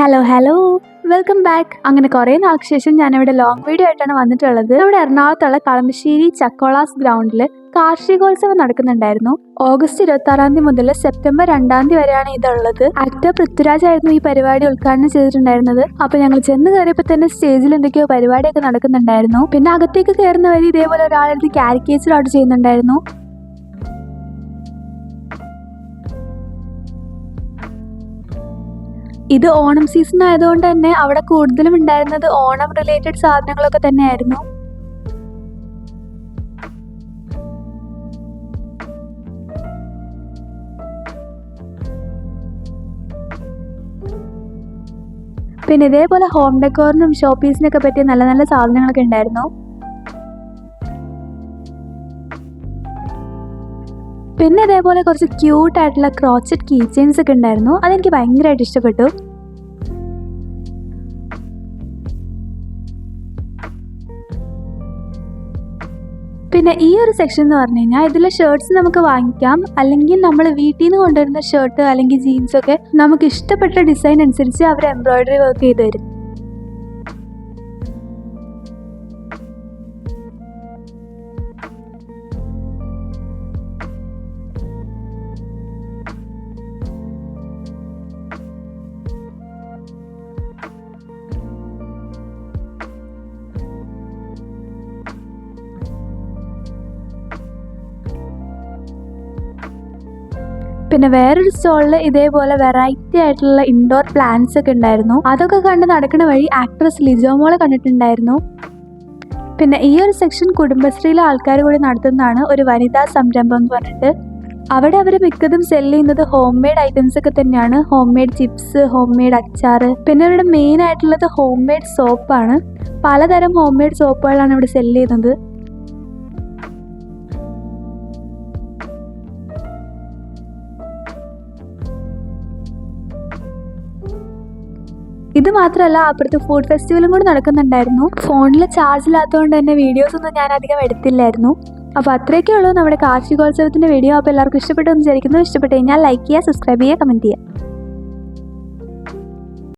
Hello hello welcome back അങ്ങനെ കുറേ നാൾക്ക് ശേഷം ഞാൻ ഇവിടെ ലോങ് വീഡിയോ ആയിട്ടാണ് വന്നിട്ടുള്ളത്. ഇവിടെ എറണാകുളത്തുള്ള കളമശ്ശേരി ചക്കോളാസ് ഗ്രൗണ്ടിൽ കാർഷികോത്സവം നടക്കുന്നുണ്ടായിരുന്നു. ഓഗസ്റ്റ് ഇരുപത്തി ആറാം തീയതി മുതൽ സെപ്റ്റംബർ രണ്ടാം തീയതി വരെയാണ് ഇതുള്ളത്. ആക്ടർ പൃഥ്വിരാജ് ആയിരുന്നു ഈ പരിപാടി ഉദ്ഘാടനം ചെയ്തിട്ടുണ്ടായിരുന്നത്. അപ്പൊ ഞങ്ങൾ ചെന്ന് കയറിയപ്പോൾ തന്നെ സ്റ്റേജിൽ എന്തൊക്കെയോ പരിപാടിയൊക്കെ നടക്കുന്നുണ്ടായിരുന്നു. പിന്നെ അകത്തേക്ക് കയറുന്ന വഴി ഇതേപോലെ ഒരാളെടുത്ത് കാരിക്കേച്ചർ ഔട്ട് ചെയ്യുന്നുണ്ടായിരുന്നു. ഇത് ഓണം സീസൺ ആയതുകൊണ്ട് തന്നെ അവിടെ കൂടുതലും ഉണ്ടായിരുന്നത് ഓണം റിലേറ്റഡ് സാധനങ്ങളൊക്കെ തന്നെയായിരുന്നു. പിന്നെ ഇതേപോലെ ഹോം ഡെക്കോറിനും ഷോപ്പീസിനൊക്കെ പറ്റിയ നല്ല നല്ല സാധനങ്ങളൊക്കെ ഉണ്ടായിരുന്നു? പിന്നെ ഇതേപോലെ കുറച്ച് ക്യൂട്ട് ആയിട്ടുള്ള ക്രോച്ചറ്റ് കീ ചെയിൻസ് ഒക്കെ ഉണ്ടായിരുന്നു. അതെനിക്ക് ഭയങ്കരമായിട്ട് ഇഷ്ടപ്പെട്ടു. പിന്നെ ഈ ഒരു സെക്ഷൻ എന്ന് പറഞ്ഞു കഴിഞ്ഞാൽ ഇതിലെ ഷർട്ട്സ് നമുക്ക് വാങ്ങിക്കാം. അല്ലെങ്കിൽ നമ്മൾ വീട്ടിൽ നിന്ന് കൊണ്ടുവരുന്ന ഷർട്ട് അല്ലെങ്കിൽ ജീൻസ് ഒക്കെ നമുക്ക് ഇഷ്ടപ്പെട്ട ഡിസൈൻ അനുസരിച്ച് അവർ എംബ്രോയിഡറി വർക്ക് ചെയ്ത് തരും. പിന്നെ വേറൊരു സ്റ്റോളിൽ ഇതേപോലെ വെറൈറ്റി ആയിട്ടുള്ള ഇൻഡോർ പ്ലാന്റ്സ് ഒക്കെ ഉണ്ടായിരുന്നു. അതൊക്കെ കണ്ട് നടക്കുന്ന വഴി ആക്ട്രസ് ലിജോമോളെ കണ്ടിട്ടുണ്ടായിരുന്നു. പിന്നെ ഈ ഒരു സെക്ഷൻ കുടുംബശ്രീയിലെ ആൾക്കാർ കൂടി നടത്തുന്നതാണ് ഒരു വനിതാ സംരംഭം എന്ന് പറഞ്ഞിട്ട്. അവിടെ അവർ മിക്കതും സെൽ ചെയ്യുന്നത് ഹോം മെയ്ഡ് ഐറ്റംസ് ഒക്കെ തന്നെയാണ്. Home made chips home made അച്ചാർ പിന്നെ അവരുടെ മെയിൻ ആയിട്ടുള്ളത് ഹോം മെയ്ഡ് സോപ്പാണ് പലതരം ഹോം മെയ്ഡ് സോപ്പുകളാണ് ഇവിടെ സെൽ ചെയ്യുന്നത്. ഇത് മാത്രമല്ല അപ്പുറത്ത് ഫുഡ് ഫെസ്റ്റിവലും കൂടി നടക്കുന്നുണ്ടായിരുന്നു. ഫോണിൽ ചാർജ് ഇല്ലാത്തതുകൊണ്ട് തന്നെ വീഡിയോസ് ഒന്നും ഞാൻ അധികം എടുത്തില്ലായിരുന്നു. അപ്പോൾ അത്രയൊക്കെ ഉള്ളൂ നമ്മുടെ കാർഷികോത്സവത്തിന്റെ വീഡിയോ അപ്പോൾ എല്ലാവർക്കും ഇഷ്ടപ്പെട്ടു എന്ന് വിചാരിക്കുന്നു. ഇഷ്ടപ്പെട്ട് കഴിഞ്ഞാൽ ലൈക്ക് ചെയ്യുക സബ്സ്ക്രൈബ് ചെയ്യുക കമന്റ് ചെയ്യുക.